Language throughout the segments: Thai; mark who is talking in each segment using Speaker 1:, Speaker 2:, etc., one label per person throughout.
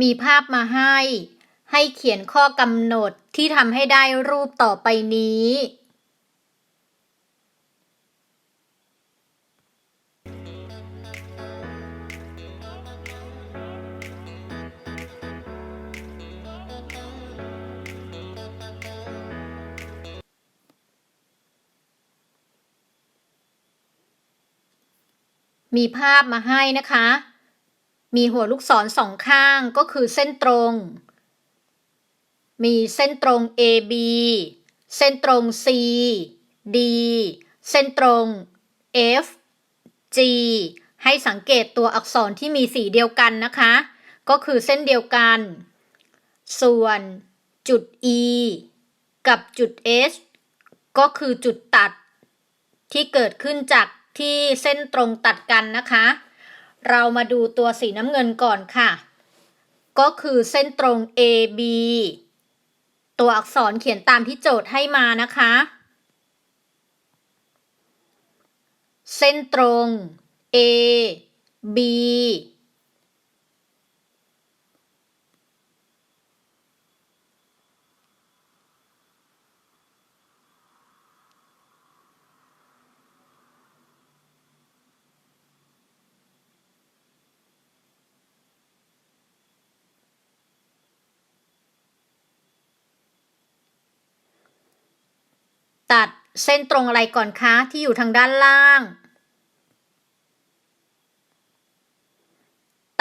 Speaker 1: มีภาพมาให้ ให้เขียนข้อกำหนดที่ทำให้ได้รูปต่อไปนี้ มีภาพมาให้นะคะ มีหัวลูกศรสองข้างก็คือเส้นตรง มีเส้นตรง AB เส้นตรง C D เส้นตรง F G ให้สังเกตตัวอักษรที่มีสีเดียวกันนะคะ ก็คือเส้นเดียวกัน ส่วนจุด E กับจุด H ก็คือจุดตัดที่เกิดขึ้นจากที่เส้นตรงตัดกันนะคะ เรามาดูตัวสีน้ำเงินก่อนค่ะ ก็คือเส้นตรง AB ตัวอักษรเขียนตามที่โจทย์ให้มานะคะ เส้นตรง AB ตัดเส้นตรงอะไรก่อนคะที่อยู่ทางด้านล่าง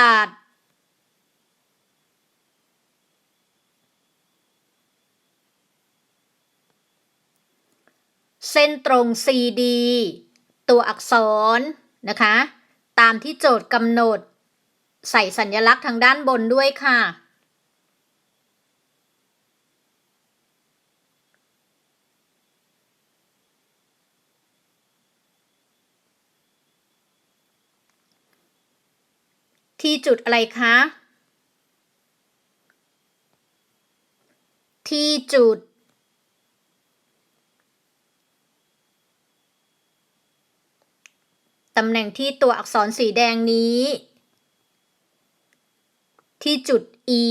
Speaker 1: ตัด เส้นตรง CD ตัวอักษรนะคะ ตามที่โจทย์กำหนด ใส่สัญลักษณ์ทางด้านบนด้วยค่ะ ที่จุดอะไรคะ ที่จุด ตำแหน่งที่ตัวอักษรสีแดงนี้ ที่จุด E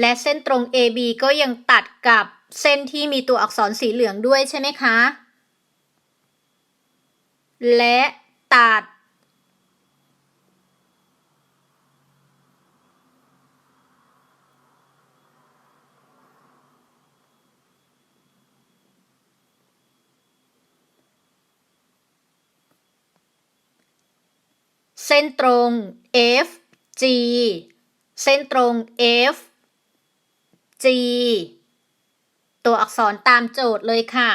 Speaker 1: และเส้นตรง AB ก็ยังตัดกับเส้นที่มีตัวอักษรสีเหลืองด้วยใช่ไหมคะ และตัด เส้นตรง F G เส้นตรง F G ตัวอักษรตามโจทย์เลยค่ะ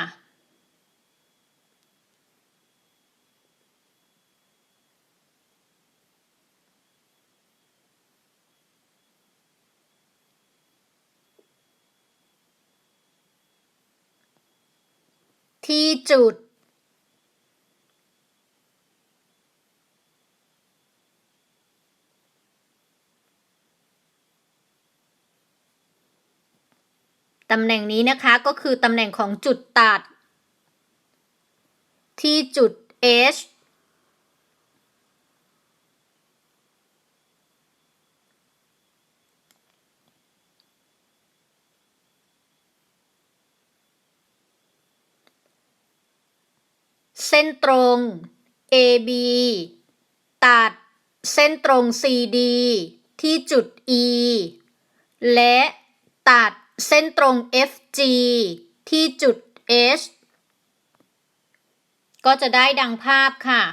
Speaker 1: ที่จุด ตำแหน่งนี้นะคะก็คือตำแหน่งของจุดตัด ที่จุด H เส้นตรง AB ตัดเส้นตรง CD ที่จุด E และตัด เส้นตรง FG ที่จุด H ก็จะได้ดังภาพค่ะ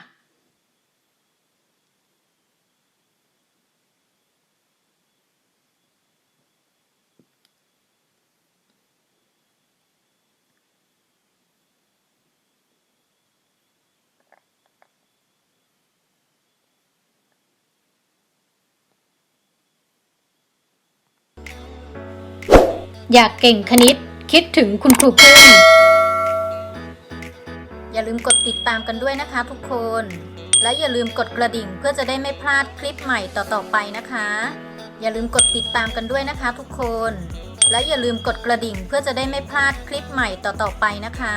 Speaker 1: อยากเก่งคณิต คิดถึงคุณครูพึ่งอย่าลืมกดติดตามกันด้วยนะคะทุกคน และอย่าลืมกดกระดิ่งเพื่อจะได้ไม่พลาดคลิปใหม่ต่อๆไปนะคะ อย่าลืมกดติดตามกันด้วยนะคะทุกคน และอย่าลืมกดกระดิ่งเพื่อจะได้ไม่พลาดคลิปใหม่ต่อๆไปนะคะ